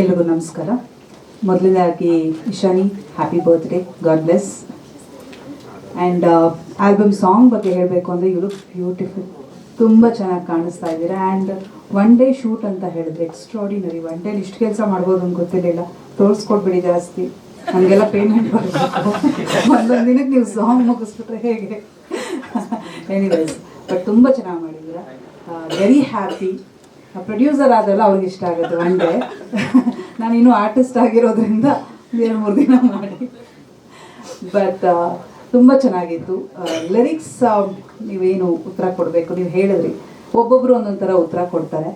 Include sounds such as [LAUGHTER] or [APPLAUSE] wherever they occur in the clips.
ಎಲ್ರಿಗೂ ನಮಸ್ಕಾರ. ಮೊದಲನೇದಾಗಿ Ishani happy birthday God bless and album song ಬಗ್ಗೆ ಹೇಳಬೇಕು ಅಂದರೆ ಇವರು ಬ್ಯೂಟಿಫುಲ್ ತುಂಬ ಚೆನ್ನಾಗಿ ಕಾಣಿಸ್ತಾ ಇದ್ದೀರಾ. ಆ್ಯಂಡ್ ಒನ್ ಡೇ ಶೂಟ್ ಅಂತ ಹೇಳಿದ್ರೆ ಎಕ್ಸ್ಟ್ರಾಡಿನರಿ ಒನ್ ಡೇಲಿ ಇಷ್ಟು ಕೆಲಸ ಮಾಡ್ಬೋದು ಅಂತ ಗೊತ್ತಿರಲಿಲ್ಲ. ತೋರಿಸ್ಕೊಡ್ಬಿಡಿ ಜಾಸ್ತಿ. ನನಗೆಲ್ಲ ಪೇಮೆಂಟ್ ಬರಬೇಕು. ಒಂದೊಂದು ದಿನಕ್ಕೆ ನೀವು ಸಾಂಗ್ ಮುಗಿಸ್ಬಿಟ್ರೆ ಹೇಗೆ? ಎನಿವೇಸ್ ಬಟ್ ತುಂಬ ಚೆನ್ನಾಗಿ ಮಾಡಿದ್ದೀರಾ. ವೆರಿ ಹ್ಯಾಪಿ ಪ್ರೊಡ್ಯೂಸರ್ ಆದಲ್ಲ ಅವ್ರಿಗೆ ಇಷ್ಟ ಆಗುತ್ತೆ ಒನ್ ಡೇ ನಾನು ಇನ್ನೂ ಆರ್ಟಿಸ್ಟ್ ಆಗಿರೋದ್ರಿಂದ ಎರಡು ಮೂರು ದಿನ ಮಾಡಿ. ಬಟ್ ತುಂಬ ಚೆನ್ನಾಗಿತ್ತು. ಲಿರಿಕ್ಸ್ ನೀವೇನು ಉತ್ತರ ಕೊಡಬೇಕು? ನೀವು ಹೇಳಿದ್ರಿ. ಒಬ್ಬೊಬ್ಬರು ಒಂದೊಂದು ಥರ ಉತ್ತರ ಕೊಡ್ತಾರೆ.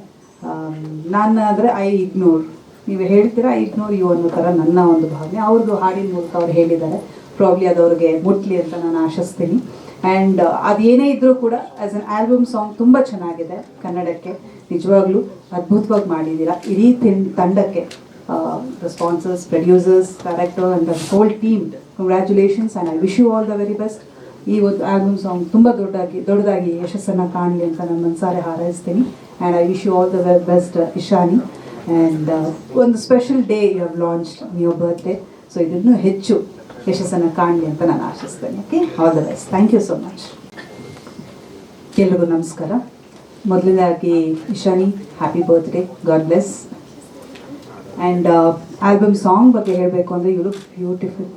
ನಾನು ಆದರೆ ಐ ಇಗ್ನೋರ್ ನೀವು ಹೇಳ್ತೀರಾ? ಐ ಇಗ್ನೋರ್ ಯು ಅನ್ನೋ ಥರ ನನ್ನ ಒಂದು ಭಾವನೆ. ಅವ್ರದ್ದು ಹಾಡಿನ ಮೂಲಕ ಅವ್ರು ಹೇಳಿದ್ದಾರೆ. ಪ್ರಾಬ್ಲಿ ಅದು ಅವ್ರಿಗೆ ಮುಟ್ಲಿ ಅಂತ ನಾನು ಆಶಿಸ್ತೀನಿ. ಆ್ಯಂಡ್ ಅದೇನೇ ಇದ್ರೂ ಕೂಡ ಆ್ಯಸ್ ಅನ್ ಆಲ್ಬಮ್ ಸಾಂಗ್ ತುಂಬ ಚೆನ್ನಾಗಿದೆ ಕನ್ನಡಕ್ಕೆ. ನಿಜವಾಗ್ಲೂ ಅದ್ಭುತವಾಗಿ ಮಾಡಿದ್ದೀರಾ. ಇಡೀ ತಿನ್, ತಂಡಕ್ಕೆ the sponsors producers director and the whole team congratulations and I wish you all the very best ಈ ಒಂದು ಆಲ್ಬಮ್ ಸಾಂಗ್ ತುಂಬ ದೊಡ್ಡದಾಗಿ ದೊಡ್ಡದಾಗಿ ಯಶಸ್ಸನ್ನು ಕಾಣಲಿ ಅಂತ ನಾನು ಮನಸಾರೆ ಹಾರೈಸ್ತೀನಿ. And I wish you all the best Ishani. And ಒಂದು special day you have launch your birthday so ಇದನ್ನು ಹೆಚ್ಚು ಯಶಸ್ಸನ್ನು ಕಾಣಲಿ ಅಂತ ನಾನು ಆಶಿಸ್ತೇನೆ okay all the best thank you so much ಎಲ್ರಿಗೂ ನಮಸ್ಕಾರ. ಮೊದಲನೇದಾಗಿ Ishani happy birthday God bless and album song ಬಗ್ಗೆ ಹೇಳಬೇಕು ಅಂದರೆ ಲುಕ್ ಬ್ಯೂಟಿಫುಲ್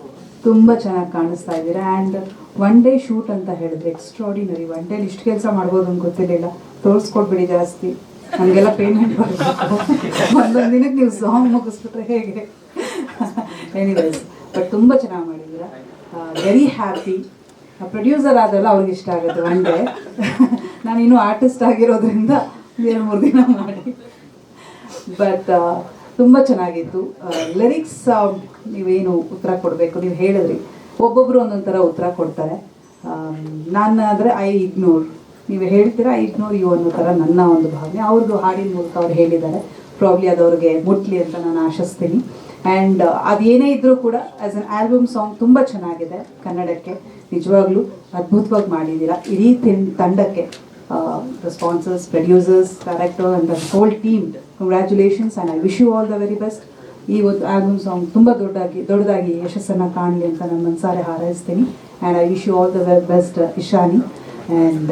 ತುಂಬ ಚೆನ್ನಾಗಿ ಕಾಣಿಸ್ತಾ ಇದ್ದೀರಾ? ಆ್ಯಂಡ್ ಒನ್ ಡೇ ಶೂಟ್ ಅಂತ ಹೇಳಿದ್ರೆ ಎಕ್ಸ್ಟ್ರಾಡಿನರಿ ಒನ್ ಡೇಲಿ ಇಷ್ಟು ಕೆಲಸ ಮಾಡ್ಬೋದು ಅಂತ ಗೊತ್ತಿರಲಿಲ್ಲ. ತೋರಿಸ್ಕೊಡ್ಬಿಡಿ ಜಾಸ್ತಿ. ನನಗೆಲ್ಲ ಪೇಮೆಂಟ್ ಬರಬೇಕು ಒಂದೊಂದು ದಿನಕ್ಕೆ ನೀವು ಸಾಂಗ್ ಮುಗಿಸ್ಬಿಟ್ರೆ ಹೇಗೆ? [LAUGHS] ಎನಿವೇಸ್ ಬಟ್ ತುಂಬ ಚೆನ್ನಾಗಿ ಮಾಡಿದ್ದೀರಾ? ವೆರಿ ಹ್ಯಾಪಿ ಪ್ರೊಡ್ಯೂಸರ್ ಆದಲ್ಲ ಅವ್ರಿಗೆ ಇಷ್ಟ ಆಗುತ್ತೆ ಒನ್ ಡೇ [LAUGHS] ನಾನು ಇನ್ನೂ ಆರ್ಟಿಸ್ಟ್ ಆಗಿರೋದ್ರಿಂದ ಎರಡು ಮೂರು ದಿನ ಮಾಡಿ. ಬಟ್ ತುಂಬ ಚೆನ್ನಾಗಿತ್ತು. ಲಿರಿಕ್ಸ್ ನೀವೇನು ಉತ್ತರ ಕೊಡಬೇಕು? ನೀವು ಹೇಳಿದ್ರಿ. ಒಬ್ಬೊಬ್ಬರು ಒಂದೊಂದು ಥರ ಉತ್ತರ ಕೊಡ್ತಾರೆ. ನಾನು ಆದರೆ ಐ ಇಗ್ನೋರ್ ನೀವು ಹೇಳ್ತೀರಾ? ಐ ಇಗ್ನೋರ್ ಯು ಅನ್ನೋ ಥರ ನನ್ನ ಒಂದು ಭಾವನೆ. ಅವ್ರದ್ದು ಹಾಡಿನ ಮೂಲಕ ಅವ್ರು ಹೇಳಿದ್ದಾರೆ. ಪ್ರಾಬ್ಲಿ ಅದು ಅವ್ರಿಗೆ ಮುಟ್ಲಿ ಅಂತ ನಾನು ಆಶಿಸ್ತೀನಿ. ಆ್ಯಂಡ್ ಅದೇನೇ ಇದ್ರೂ ಕೂಡ ಆ್ಯಸ್ ಅನ್ ಆಲ್ಬಮ್ ಸಾಂಗ್ ತುಂಬ ಚೆನ್ನಾಗಿದೆ ಕನ್ನಡಕ್ಕೆ. ನಿಜವಾಗ್ಲೂ ಅದ್ಭುತವಾಗಿ ಮಾಡಿದ್ದೀರಾ. ಇಡೀ ತಿನ್, ತಂಡಕ್ಕೆ the sponsors producers director and the whole team congratulations and I wish you all the very best ಈ ಒಂದು ಆಲ್ಬಮ್ ಸಾಂಗ್ ತುಂಬ ದೊಡ್ಡದಾಗಿ ದೊಡ್ಡದಾಗಿ ಯಶಸ್ಸನ್ನು ಕಾಣಲಿ ಅಂತ ನಾನು ಮನಸಾರೆ ಹಾರೈಸ್ತೀನಿ. And I wish you all the best Ishani. And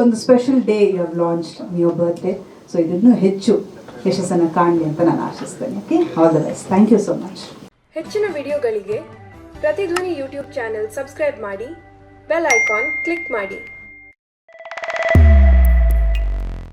ಒಂದು special day you have launch your birthday so ಇದನ್ನು ಹೆಚ್ಚು ಯಶಸ್ಸನ್ನು ಕಾಣಲಿ ಅಂತ ನಾನು ಆಶಿಸ್ತೇನೆ okay all the best thank you so much ಹೆಚ್ಚಿನ ವಿಡಿಯೋಗಳಿಗೆ ಪ್ರತಿಧ್ವನಿ ಯೂಟ್ಯೂಬ್ ಚಾನೆಲ್ ಸಬ್ಸ್ಕ್ರೈಬ್ ಮಾಡಿ, ಬೆಲ್ ಐಕಾನ್ ಕ್ಲಿಕ್ ಮಾಡಿ.